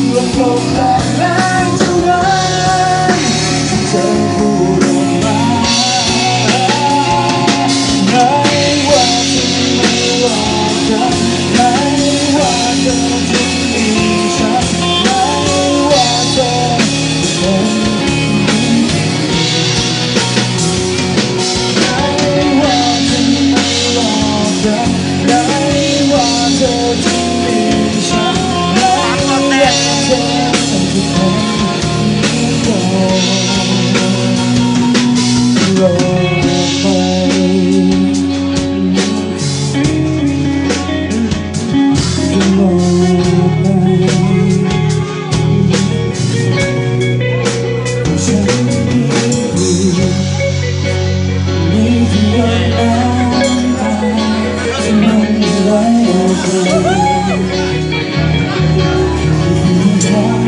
you a close that night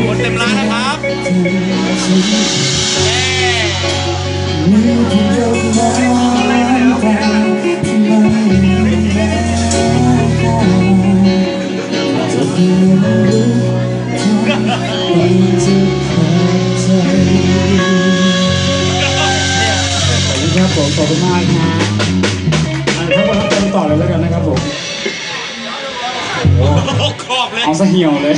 คนเต็มร้านนะครับครับขอบคุณมากครับ โอ้โหคอบเลย เอาซะเหี่ยวเลย